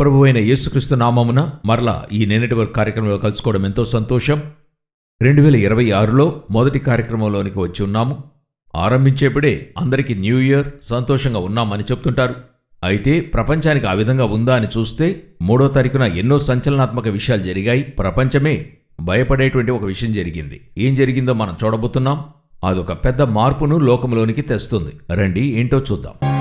ప్రభు అయిన యేసుక్రీస్తు నామమున మరలా ఈ నేనటి వరకు కార్యక్రమంలో కలుసుకోవడం ఎంతో సంతోషం. రెండు వేల ఇరవై ఆరులో మొదటి కార్యక్రమంలోనికి వచ్చి ఉన్నాము. ఆరంభించేప్పుడే అందరికీ న్యూ ఇయర్ సంతోషంగా ఉన్నామని చెప్తుంటారు. అయితే ప్రపంచానికి ఆ విధంగా ఉందా అని చూస్తే మూడో తారీఖున ఎన్నో సంచలనాత్మక విషయాలు జరిగాయి. ప్రపంచమే భయపడేటువంటి ఒక విషయం జరిగింది. ఏం జరిగిందో మనం చూడబోతున్నాం. అదొక పెద్ద మార్పును లోకంలోనికి తెస్తుంది. రండి ఏంటో చూద్దాం.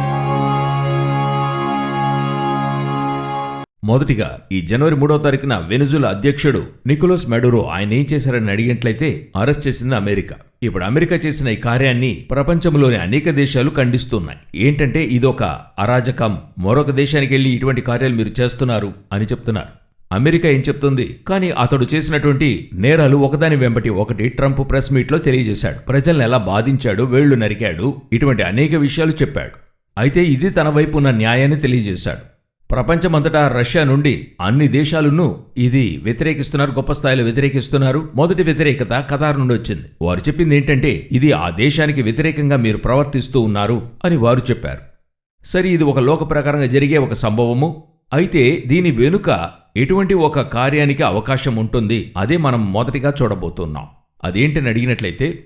మొదటిగా ఈ జనవరి మూడో తారీఖున వెనుజుల అధ్యక్షుడు నికోలస్ మెడూరో ఆయన ఏం చేశారని అడిగినట్లయితే అరెస్ట్ చేసింది అమెరికా. ఇప్పుడు అమెరికా చేసిన ఈ కార్యాన్ని ప్రపంచంలోని అనేక దేశాలు ఖండిస్తున్నాయి. ఏంటంటే ఇదొక అరాజకం. మరొక దేశానికి వెళ్ళి ఇటువంటి కార్యాలు మీరు చేస్తున్నారు అని చెప్తున్నారు. అమెరికా ఏం చెప్తుంది? కానీ అతడు చేసినటువంటి నేరాలు ఒకదాని వెంబటి ఒకటి ట్రంప్ ప్రెస్ మీట్లో తెలియజేశాడు. ప్రజల్ని ఎలా బాధించాడు వేళ్ళు నరికాడు ఇటువంటి అనేక విషయాలు చెప్పాడు. అయితే ఇది తన వైపు ఉన్న న్యాయాన్ని తెలియజేశాడు. ప్రపంచమంతటా రష్యా నుండి అన్ని దేశాలను ఇది వ్యతిరేకిస్తున్నారు గొప్ప స్థాయిలో వ్యతిరేకిస్తున్నారు. మొదటి వ్యతిరేకత ఖతార్ నుండి వచ్చింది. వారు చెప్పింది ఏంటంటే ఇది ఆ దేశానికి వ్యతిరేకంగా మీరు ప్రవర్తిస్తూ ఉన్నారు అని వారు చెప్పారు. సరే ఇది ఒక లోక ప్రకారంగా జరిగే ఒక సంభవము. అయితే దీని వెనుక ఎటువంటి ఒక కార్యానికి అవకాశం ఉంటుంది? అదే మనం మొదటిగా చూడబోతున్నాం. అదేంటని అడిగినట్లయితే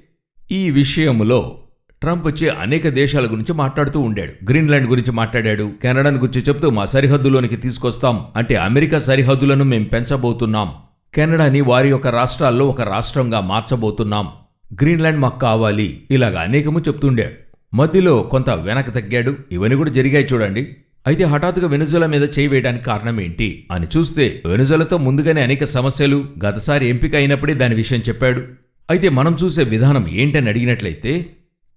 ఈ విషయములో ట్రంప్ వచ్చి అనేక దేశాల గురించి మాట్లాడుతూ ఉండాడు. గ్రీన్లాండ్ గురించి మాట్లాడాడు. కెనడాను గురించి చెప్తూ మా సరిహద్దులోనికి తీసుకొస్తాం. అంటే అమెరికా సరిహద్దులను మేము పెంచబోతున్నాం. కెనడాని వారి యొక్క రాష్ట్రాల్లో ఒక రాష్ట్రంగా మార్చబోతున్నాం. గ్రీన్లాండ్ మాకు కావాలి. ఇలాగ అనేకము చెప్తుండాడు మధ్యలో కొంత వెనక తగ్గాడు. ఇవన్నీ కూడా జరిగాయి చూడండి. అయితే హఠాత్తుగా వెనుజులా మీద చేయి వేయడానికి కారణం ఏంటి? అని చూస్తే వెనుజులతో ముందుగానే అనేక సమస్యలు గతసారి ఎంపిక అయినప్పుడే దాని విషయం చెప్పాడు. అయితే మనం చూసే విధానం ఏంటని అడిగినట్లయితే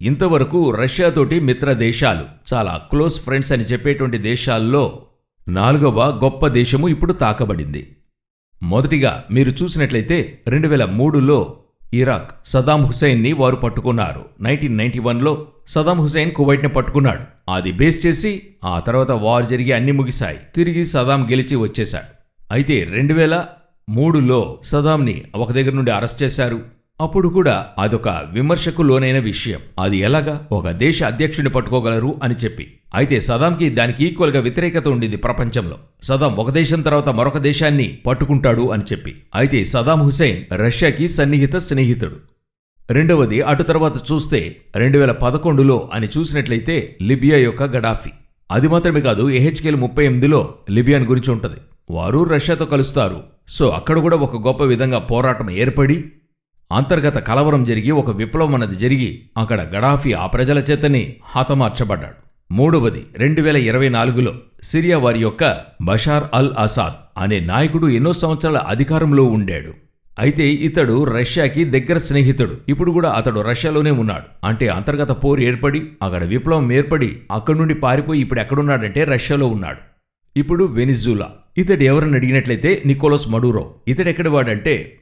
ఇంతవరకు రష్యాతోటి మిత్ర దేశాలు చాలా క్లోజ్ ఫ్రెండ్స్ అని చెప్పేటువంటి దేశాల్లో నాలుగవ గొప్ప దేశము ఇప్పుడు తాకబడింది. మొదటిగా మీరు చూసినట్లయితే రెండు వేల మూడులో ఇరాక్ సదాం హుసేన్ని వారు పట్టుకున్నారు. నైన్టీన్ నైన్టీ వన్లో సదాం హుసేన్ కువైట్ని పట్టుకున్నాడు. అది బేస్ చేసి ఆ తర్వాత వార్ జరిగి అన్ని ముగిశాయి. తిరిగి సదాం గెలిచి వచ్చేశాడు. అయితే రెండు వేల మూడులో సదాంని ఒక దగ్గర నుండి అరెస్ట్ చేశారు. అప్పుడు కూడా అదొక విమర్శకు లోనైన విషయం. అది ఎలాగా? ఒక దేశ అధ్యక్షుడిని పట్టుకోగలరు అని చెప్పి. అయితే సదాంకి దానికి ఈక్వల్గా వ్యతిరేకత ఉండింది ప్రపంచంలో. సదాం ఒక దేశం తర్వాత మరొక దేశాన్ని పట్టుకుంటాడు అని చెప్పి. అయితే సదాం హుసేన్ రష్యాకి సన్నిహిత స్నేహితుడు. రెండవది అటు తర్వాత చూస్తే రెండు వేల పదకొండులో అని చూసినట్లయితే లిబియా యొక్క గడాఫీ. అది మాత్రమే కాదు ఏహెచ్కేల్ ముప్పై ఎనిమిదిలో లిబియాన్ గురించి ఉంటుంది. వారు రష్యాతో కలుస్తారు. సో అక్కడ కూడా ఒక గొప్ప విధంగా పోరాటం ఏర్పడి అంతర్గత కలవరం జరిగి ఒక విప్లవం అన్నది జరిగి అక్కడ గడాఫీ ఆ ప్రజల చేతని హతమార్చబడ్డాడు. మూడవది రెండు వేల ఇరవై నాలుగులో సిరియా వారి యొక్క బషార్ అల్ అసాద్ అనే నాయకుడు ఎన్నో సంవత్సరాల అధికారంలో ఉండాడు. అయితే ఇతడు రష్యాకి దగ్గర స్నేహితుడు. ఇప్పుడు కూడా అతడు రష్యాలోనే ఉన్నాడు. అంటే అంతర్గత పోరు ఏర్పడి అక్కడ విప్లవం ఏర్పడి అక్కడి నుండి పారిపోయి ఇప్పుడు ఎక్కడున్నాడంటే రష్యాలో ఉన్నాడు. ఇప్పుడు వెనిజులా. ఇతడు ఎవరని అడిగినట్లయితే నికోలస్ మడూరో. ఇతడు వాడంటే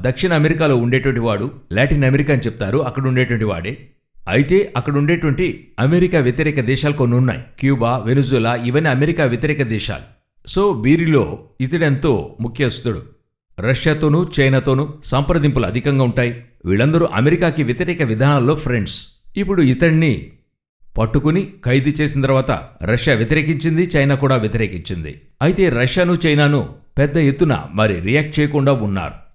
దక్షిణ అమెరికాలో ఉండేటువంటి వాడు లాటిన్ అమెరికా అని చెప్తారు అక్కడ ఉండేటువంటి వాడే. అయితే అక్కడ ఉండేటువంటి అమెరికా వ్యతిరేక దేశాలు కొన్ని ఉన్నాయి. క్యూబా వెనుజులా ఇవన్నీ అమెరికా వ్యతిరేక దేశాలు. సో వీరిలో ఇతడెంతో ముఖ్యస్థుడు. రష్యాతోనూ చైనాతోనూ సంప్రదింపులు అధికంగా ఉంటాయి. వీళ్ళందరూ అమెరికాకి వ్యతిరేక విధానాల్లో ఫ్రెండ్స్ ఇప్పుడు ఇతడిని పట్టుకుని ఖైదీ చేసిన తర్వాత రష్యా వ్యతిరేకించింది చైనా కూడా వ్యతిరేకించింది. అయితే రష్యాను చైనాను పెద్ద ఎత్తున మరి రియాక్ట్ చేయకుండా ఉన్నారు.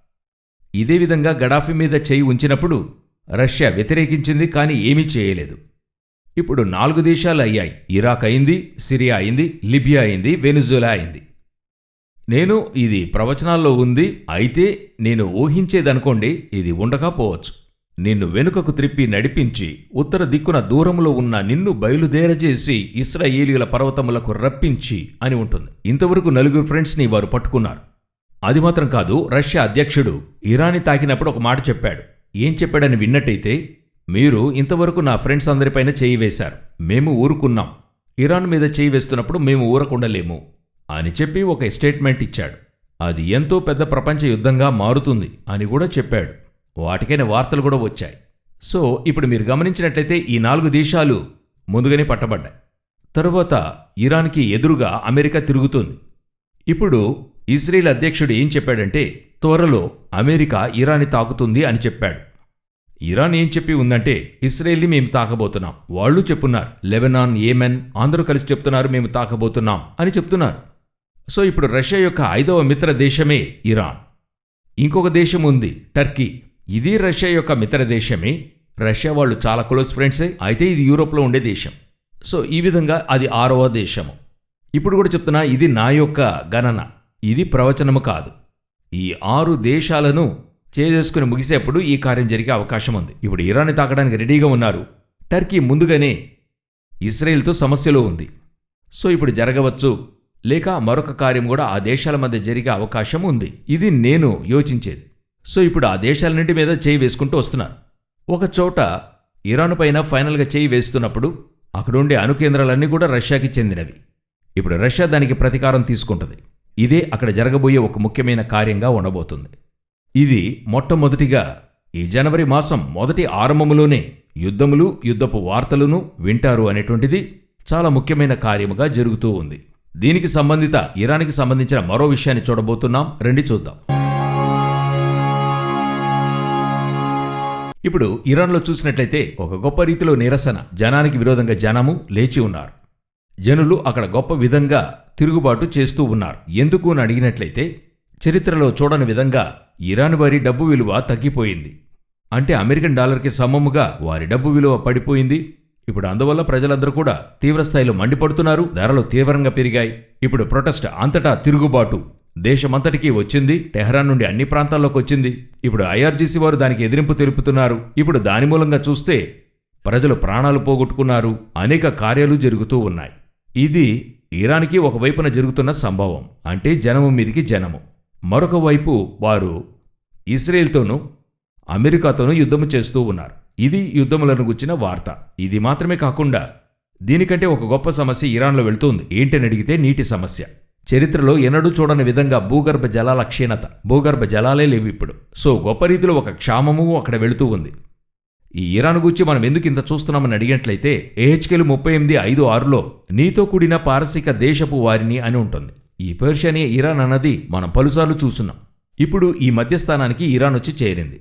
ఇదే విధంగా గడాఫీ మీద చేయి ఉంచినప్పుడు రష్యా వ్యతిరేకించింది కానీ ఏమీ చేయలేదు. ఇప్పుడు నాలుగు దేశాలు అయ్యాయి. ఇరాక్ అయింది సిరియా అయింది లిబియా అయింది వెనుజులా అయింది. నేను ఇది ప్రవచనాల్లో ఉంది. అయితే నేను ఊహించేదనుకోండి ఇది ఉండకపోవచ్చు నిన్ను వెనుకకు త్రిప్పి నడిపించి ఉత్తర దిక్కున దూరంలో ఉన్న నిన్ను బయలుదేరజేసి ఇస్రాయేలీల పర్వతములకు రప్పించి అని ఉంటుంది. ఇంతవరకు నలుగురు ఫ్రెండ్స్ని వారు పట్టుకున్నారు. అది మాత్రం కాదు రష్యా అధ్యక్షుడు ఇరాన్ని తాకినప్పుడు ఒక మాట చెప్పాడు. ఏం చెప్పాడని విన్నట్టయితే మీరు ఇంతవరకు నా ఫ్రెండ్స్ అందరిపైన చేయి వేశారు. మేము ఊరుకున్నాం. ఇరాన్ మీద చేయి వేస్తున్నప్పుడు మేము ఊరకుండలేము అని చెప్పి ఒక స్టేట్మెంట్ ఇచ్చాడు. అది ఎంతో పెద్ద ప్రపంచ యుద్ధంగా మారుతుంది అని కూడా చెప్పాడు. వాటికైన వార్తలు కూడా వచ్చాయి. సో ఇప్పుడు మీరు గమనించినట్లయితే ఈ నాలుగు దేశాలు ముందుగానే పట్టబడ్డాయి. తరువాత ఇరాన్కి ఎదురుగా అమెరికా తిరుగుతుంది. ఇప్పుడు ఇస్రేల్ అధ్యక్షుడు ఏం చెప్పాడంటే త్వరలో అమెరికా ఇరాన్ని తాకుతుంది అని చెప్పాడు. ఇరాన్ ఏం చెప్పి ఉందంటే ఇస్రేల్ని మేము తాకబోతున్నాం. వాళ్ళు చెప్పున్నారు లెబనాన్ ఏమెన్ అందరూ కలిసి చెప్తున్నారు మేము తాకబోతున్నాం అని చెప్తున్నారు. సో ఇప్పుడు రష్యా యొక్క ఐదవ మిత్ర దేశమే ఇరాన్. ఇంకొక దేశం ఉంది టర్కీ. ఇది రష్యా యొక్క మిత్ర దేశమే. రష్యా వాళ్ళు చాలా క్లోజ్ ఫ్రెండ్సే. అయితే ఇది యూరోప్లో ఉండే దేశం. సో ఈ విధంగా అది ఆరవ దేశము. ఇప్పుడు కూడా చెప్తున్నా ఇది నా యొక్క గణన. ఇది ప్రవచనము కాదు. ఈ ఆరు దేశాలను చేసుకుని ముగిసేప్పుడు ఈ కార్యం జరిగే అవకాశం ఉంది. ఇప్పుడు ఇరాన్ని తాకడానికి రెడీగా ఉన్నారు. టర్కీ ముందుగానే ఇస్రాయేల్తో సమస్యలో ఉంది. సో ఇప్పుడు జరగవచ్చు. లేక మరొక కార్యం కూడా ఆ దేశాల మధ్య జరిగే అవకాశం ఉంది. ఇది నేను యోచించేది. సో ఇప్పుడు ఆ దేశాలన్నింటి మీద చేయి వేసుకుంటూ వస్తున్నారు ఒక చోట ఇరాన్ పైన ఫైనల్గా చేయి వేస్తున్నప్పుడు అక్కడుండే అణుకేంద్రాలన్నీ కూడా రష్యాకి చెందినవి. ఇప్పుడు రష్యా దానికి ప్రతీకారం తీసుకుంటుంది. ఇదే అక్కడ జరగబోయే ఒక ముఖ్యమైన కార్యంగా ఉండబోతుంది. ఇది మొట్టమొదటిగా ఈ జనవరి మాసం మొదటి ఆరంభములోనే యుద్ధములు యుద్ధపు వార్తలను వింటారు అనేటువంటిది చాలా ముఖ్యమైన కార్యముగా జరుగుతూ ఉంది. దీనికి సంబంధిత ఇరాన్కి సంబంధించిన మరో విషయాన్ని చూడబోతున్నాం. రండి చూద్దాం. ఇప్పుడు ఇరాన్లో చూసినట్లయితే ఒక గొప్ప రీతిలో నిరసన జనానికి విరోధంగా జనము లేచి ఉన్నారు. జనులు అక్కడ గొప్ప విధంగా తిరుగుబాటు చేస్తూ ఉన్నారు. ఎందుకు అని అడిగినట్లయితే చరిత్రలో చూడని విధంగా ఇరాన్ వారి డబ్బు విలువ తగ్గిపోయింది. అంటే అమెరికన్ డాలర్కి సమముగా వారి డబ్బు విలువ పడిపోయింది. ఇప్పుడు అందువల్ల ప్రజలందరూ కూడా తీవ్రస్థాయిలో మండిపడుతున్నారు. ధరలు తీవ్రంగా పెరిగాయి. ఇప్పుడు ప్రొటెస్ట్ అంతటా తిరుగుబాటు దేశమంతటికీ వచ్చింది. టెహరాన్ నుండి అన్ని ప్రాంతాల్లోకి వచ్చింది. ఇప్పుడు ఐఆర్జీసీ వారు దానికి ఎదిరింపు తెలుపుతున్నారు. ఇప్పుడు దాని మూలంగా చూస్తే ప్రజలు ప్రాణాలు పోగొట్టుకున్నారు. అనేక కార్యాలు జరుగుతూ ఉన్నాయి. ఇది ఇరాన్కి ఒకవైపున జరుగుతున్న సంభవం అంటే జనము మీదికి జనము. మరొక వైపు వారు ఇస్రేల్తోనూ అమెరికాతోనూ యుద్ధము చేస్తూ ఉన్నారు. ఇది యుద్ధములను గుచ్చిన వార్త. ఇది మాత్రమే కాకుండా దీనికంటే ఒక గొప్ప సమస్య ఇరాన్లో వెళుతుంది. ఏంటని అడిగితే నీటి సమస్య. చరిత్రలో ఎన్నడూ చూడని విధంగా భూగర్భ జలాల క్షీణత. భూగర్భ జలాలే లేవు ఇప్పుడు. సో గొప్ప రీతిలో ఒక క్షామము అక్కడ వెళుతూ ఉంది. ఈ ఇరాన్ గురించి మనం ఎందుకు ఇంత చూస్తున్నామని అడిగినట్లయితే ఏహెచ్కెలు ముప్పై ఎనిమిది ఐదు ఆరులో నీతో కూడిన పారసిక దేశపు వారిని అని ఉంటుంది. ఈ పర్షియా ఇరాన్ అన్నది మనం పలుసార్లు చూస్తున్నాం. ఇప్పుడు ఈ మధ్యస్థానానికి ఇరాన్ వచ్చి చేరింది.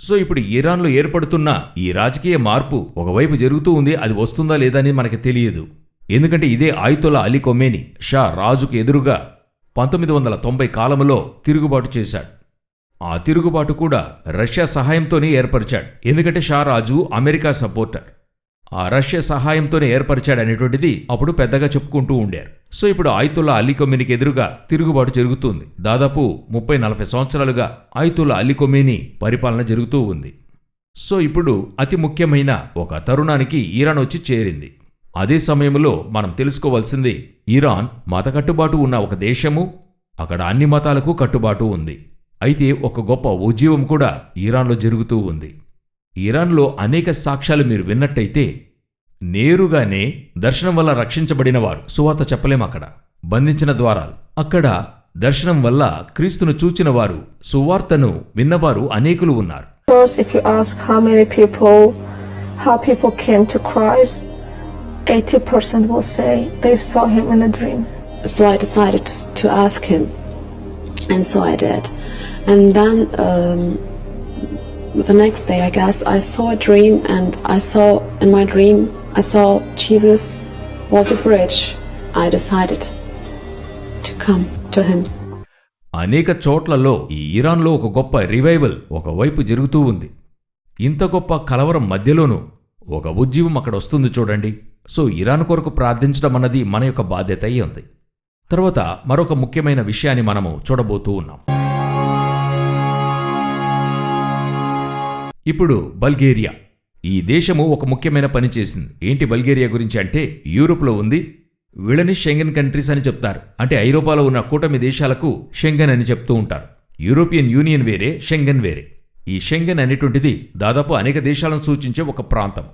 సో ఇప్పుడు ఇరాన్లో ఏర్పడుతున్న ఈ రాజకీయ మార్పు ఒకవైపు జరుగుతూ ఉంది అది వస్తుందా లేదా అని మనకి తెలియదు. ఎందుకంటే ఇదే ఆయుతుల అలీ కొమేని షా రాజుకు ఎదురుగా పంతొమ్మిది వందల తొంభై కాలంలో తిరుగుబాటు చేశాడు. ఆ తిరుగుబాటు కూడా రష్యా సహాయంతోనే ఏర్పరిచాడు. ఎందుకంటే షా రాజు అమెరికా సపోర్టర్. ఆ రష్యా సహాయంతోనే ఏర్పరిచాడు అనేటువంటిది అప్పుడు పెద్దగా చెప్పుకుంటూ ఉండారు. సో ఇప్పుడు ఆయుతుల్లా అలీ కొమ్మినికి ఎదురుగా తిరుగుబాటు జరుగుతుంది. దాదాపు ముప్పై నలభై సంవత్సరాలుగా ఆయుతుల్లా అలీ కొమ్మిని పరిపాలన జరుగుతూ ఉంది. సో ఇప్పుడు అతి ముఖ్యమైన ఒక తరుణానికి ఈరాన్ వచ్చి చేరింది. అదే సమయంలో మనం తెలుసుకోవాల్సింది ఇరాన్ మత కట్టుబాటు ఉన్న ఒక దేశము అక్కడ అన్ని మతాలకు కట్టుబాటు ఉంది. అయితే ఒక గొప్ప ఉద్యమం కూడా ఇరాన్లో జరుగుతూ ఉంది ఇరాన్లో అనేక సాక్ష్యాలు మీరు విన్నట్టయితే నేరుగానే దర్శనం వల్ల రక్షించబడిన వారు సువాత చెప్పలేం అక్కడ బంధించిన ద్వారాలు అక్కడ దర్శనం వల్ల క్రీస్తును చూచిన వారు సువార్తను విన్నవారు అనేకులు ఉన్నారు course, if you ask how many people, how people came to Christ, 80% will say they saw him in a dream. So I decided to, to ask him, and so I did. And then um, the next day, I guess, I saw a dream, and I saw in my dream, I saw Jesus was a bridge. I decided to come to him. అనేక చోట్లలో ఈ ఇరాన్లో ఒక గొప్ప revival ఒకవైపు జరుగుతూ ఉంది ఇంత గొప్ప కలవరం మధ్యలోనూ ఒక ఉజ్జీవం అక్కడ వస్తుంది చూడండి సో ఇరాన్ కొరకు ప్రార్థించడం అన్నది మన యొక్క బాధ్యత అయి ఉంది తర్వాత మరొక ముఖ్యమైన విషయాన్ని మనము చూడబోతూ ఉన్నాం ఇప్పుడు బల్గేరియా. ఈ దేశము ఒక ముఖ్యమైన పని చేసింది. ఏంటి బల్గేరియా గురించి అంటే యూరోప్లో ఉంది వీళ్ళని షెంగన్ కంట్రీస్ అని చెప్తారు. అంటే ఐరోపాలో ఉన్న కూటమి దేశాలకు షెంగన్ అని చెప్తూ ఉంటారు. యూరోపియన్ యూనియన్ వేరే షెంగన్ వేరే. ఈ షెంగన్ అనేటువంటిది దాదాపు అనేక దేశాలను సూచించే ఒక ప్రాంతం.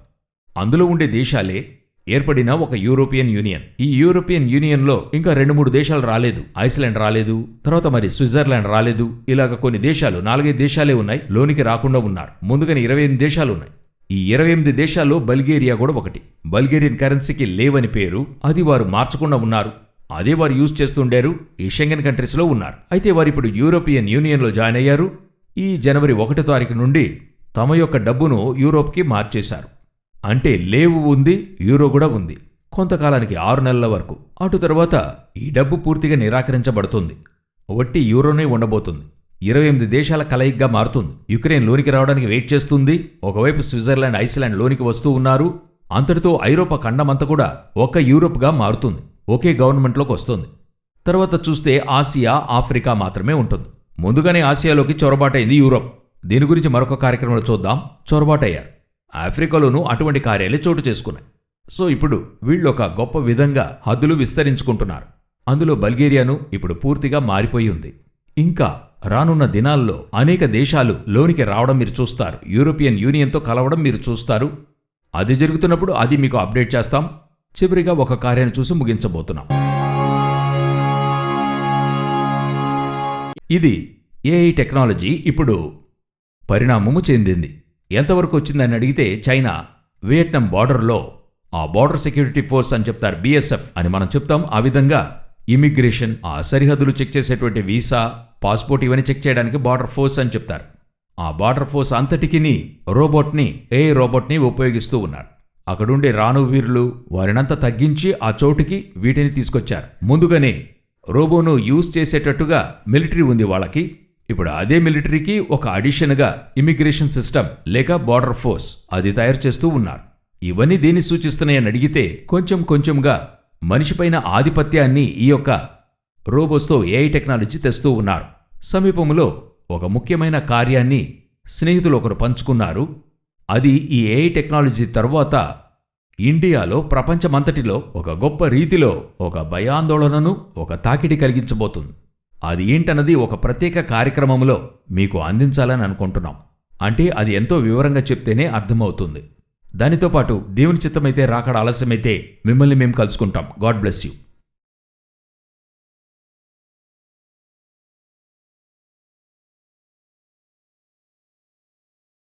అందులో ఉండే దేశాలే ఏర్పడిన ఒక యూరోపియన్ యూనియన్. ఈ యూరోపియన్ యూనియన్లో ఇంకా రెండు మూడు దేశాలు రాలేదు. ఐస్లాండ్ రాలేదు తర్వాత మరి స్విట్జర్లాండ్ రాలేదు. ఇలాగ కొన్ని దేశాలు నాలుగైదు దేశాలే ఉన్నాయి లోనికి రాకుండా ఉన్నారు. ముందుగానే ఇరవై ఎనిమిది దేశాలు ఉన్నాయి. ఈ ఇరవై ఎనిమిది దేశాల్లో బల్గేరియా కూడా ఒకటి. బల్గేరియన్ కరెన్సీకి లేవని పేరు అది వారు మార్చకుండా ఉన్నారు. అదే వారు యూజ్ చేస్తుండారు ఈ షెంగన్ కంట్రీస్లో ఉన్నారు. అయితే వారు ఇప్పుడు యూరోపియన్ యూనియన్లో జాయిన్ అయ్యారు. ఈ జనవరి ఒకటో తారీఖు నుండి తమ యొక్క డబ్బును యూరోప్కి మార్చేశారు. అంటే లేవు ఉంది యూరో కూడా ఉంది. కొంతకాలానికి ఆరు నెలల వరకు. అటు తర్వాత ఈ డబ్బు పూర్తిగా నిరాకరించబడుతుంది. వట్టి యూరోనే ఉండబోతుంది. ఇరవై ఎనిమిది దేశాల కలయిగ్గా మారుతుంది. యుక్రెయిన్ లోనికి రావడానికి వెయిట్ చేస్తుంది. ఒకవైపు స్విట్జర్లాండ్ ఐస్లాండ్ లోనికి వస్తూ ఉన్నారు. అంతటితో ఐరోపా ఖండమంతా కూడా ఒక యూరోప్గా మారుతుంది. ఒకే గవర్నమెంట్లోకి వస్తుంది. తర్వాత చూస్తే ఆసియా ఆఫ్రికా మాత్రమే ఉంటుంది. ముందుగానే ఆసియాలోకి చొరబాటైంది యూరోప్. దీని గురించి మరొక కార్యక్రమంలో చూద్దాం. చొరబాటయ్యారు. ఆఫ్రికాలోనూ అటువంటి కార్యాలే చోటు చేసుకున్నాయి. సో ఇప్పుడు వీళ్ళు ఒక గొప్ప విధంగా హద్దులు విస్తరించుకుంటున్నారు. అందులో బల్గేరియాను ఇప్పుడు పూర్తిగా మారిపోయి ఉంది. ఇంకా రానున్న దినాల్లో అనేక దేశాలు లోనికి రావడం మీరు చూస్తారు. యూరోపియన్ యూనియన్తో కలవడం మీరు చూస్తారు. అది జరుగుతున్నప్పుడు అది మీకు అప్డేట్ చేస్తాం. చివరిగా ఒక కార్యాన్ని చూసి ముగించబోతున్నాం. ఇది ఏఐ టెక్నాలజీ ఇప్పుడు పరిణామము చెందింది. ఎంతవరకు వచ్చిందని అడిగితే చైనా వియట్నాం బార్డర్లో ఆ బార్డర్ సెక్యూరిటీ ఫోర్స్ అని చెప్తారు బీఎస్ఎఫ్ అని మనం చెప్తాం. ఆ విధంగా ఇమిగ్రేషన్ ఆ సరిహద్దులు చెక్ చేసేటువంటి వీసా పాస్పోర్ట్ ఇవన్నీ చెక్ చేయడానికి బార్డర్ ఫోర్స్ అని చెప్తారు. ఆ బార్డర్ ఫోర్స్ అంతటికిని రోబోట్ని ఏ రోబోట్ని ఉపయోగిస్తూ ఉన్నారు. అక్కడుండే రాణు వీరులు వారినంతా తగ్గించి ఆ చోటుకి వీటిని తీసుకొచ్చారు. ముందుగానే రోబోను యూజ్ చేసేటట్టుగా మిలిటరీ ఉంది వాళ్ళకి. ఇప్పుడు అదే మిలిటరీకి ఒక అడిషన్గా ఇమిగ్రేషన్ సిస్టమ్ లేక బార్డర్ ఫోర్స్ అది తయారు చేస్తూ ఉన్నారు. ఇవన్నీ దేన్ని సూచిస్తున్నాయని అడిగితే కొంచెం కొంచెంగా మనిషిపైన ఆధిపత్యాన్ని ఈ యొక్క రోబోస్తో ఏఐ టెక్నాలజీ తెస్తూ ఉన్నారు. సమీపంలో ఒక ముఖ్యమైన కార్యాన్ని స్నేహితులు ఒకరు పంచుకున్నారు. అది ఈ ఏఐ టెక్నాలజీ తర్వాత ఇండియాలో ప్రపంచమంతటిలో ఒక గొప్ప రీతిలో ఒక భయాందోళనను ఒక తాకిడి కలిగించబోతుంది. అది ఏంటన్నది ఒక ప్రత్యేక కార్యక్రమంలో మీకు అందించాలని అనుకుంటున్నాం. అంటే అది ఎంతో వివరంగా చెప్తేనే అర్థమవుతుంది. దానితో పాటు దేవుని చిత్తమైతే రాకడ ఆలస్యమైతే మిమ్మల్ని మేము కలుసుకుంటాం. God bless you.